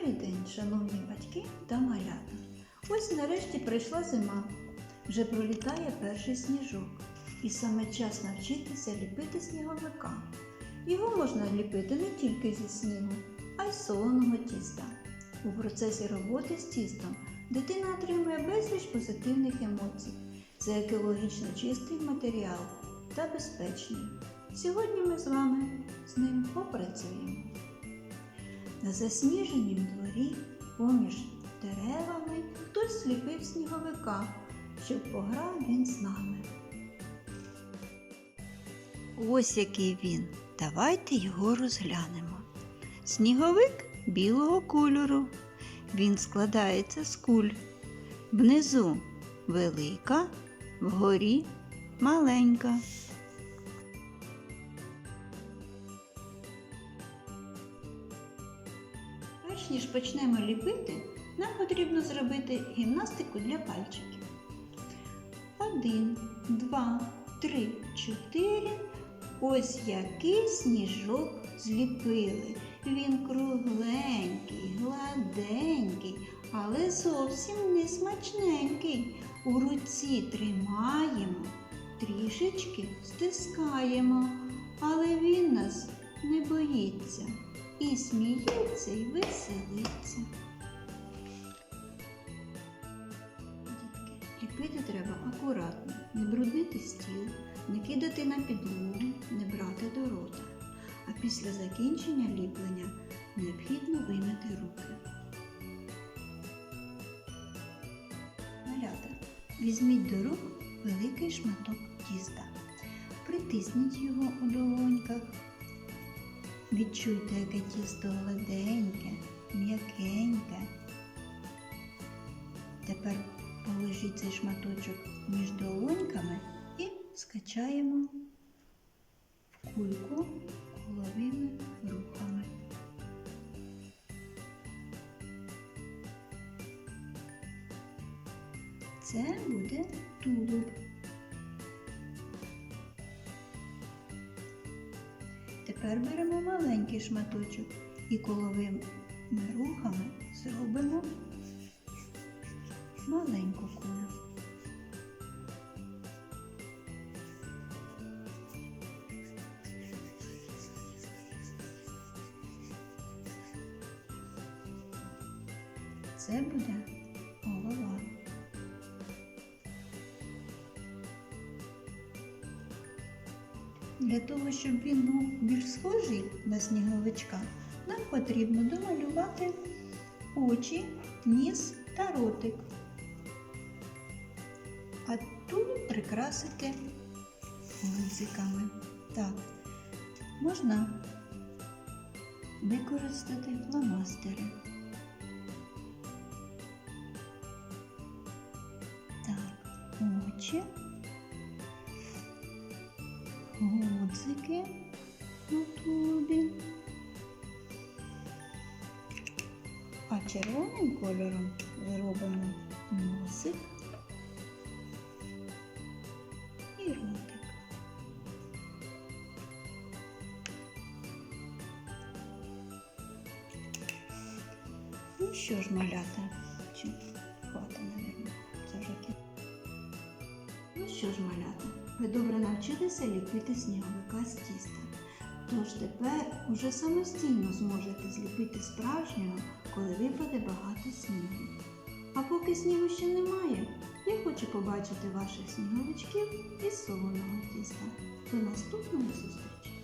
Добрий день, шановні батьки та малята. Ось нарешті прийшла зима. Вже пролітає перший сніжок. І саме час навчитися ліпити сніговика. Його можна ліпити не тільки зі снігу, а й з солоного тіста. У процесі роботи з тістом дитина отримує безліч позитивних емоцій. Це екологічно чистий матеріал та безпечний. Сьогодні ми з вами з ним попрацюємо. На засніженім дворі поміж деревами хтось сліпив сніговика, щоб пограв він з нами. Ось який він. Давайте його розглянемо. Сніговик білого кольору. Він складається з куль. Внизу велика, вгорі маленька. Перш ніж почнемо ліпити, нам потрібно зробити гімнастику для пальчиків. Один, два, три, чотири. Ось який сніжок зліпили. Він кругленький, гладенький, але зовсім не смачненький. У руці тримаємо, трішечки стискаємо, але він нас не боїться і сміється, і веселиться. Ліпити треба акуратно, не бруднити стіл, не кидати на підлогу, не брати до рота. А після закінчення ліплення необхідно вимити руки. Малята, візьміть до рук великий шматок тіста. Притисніть його у долоньках. Відчуйте, яке тісто гладеньке, м'якеньке. Тепер положіть цей шматочок між долоньками і скачаємо в кульку головими рухами. Це буде тулуб. Тепер беремо маленький шматочок і коловими рухами зробимо маленьку кулю. Це буде голова. Для того, щоб він був більш схожий на сніговичка, нам потрібно домалювати очі, ніс та ротик. А тут прикрасити гудзиками. Так, можна використати фломастери. Так, очі. Гудзики на тубі. А червоним кольором зробимо носик і ротик. Ну що ж, малята, чи хвата, мабуть, це вже кінець. Ну що ж, малята, ви добре навчилися ліпити сніговика з тіста. Тож тепер уже самостійно зможете зліпити справжнього, коли випаде багато снігу. А поки снігу ще немає, я хочу побачити ваших сніговичків із солоного тіста. До наступної зустрічі!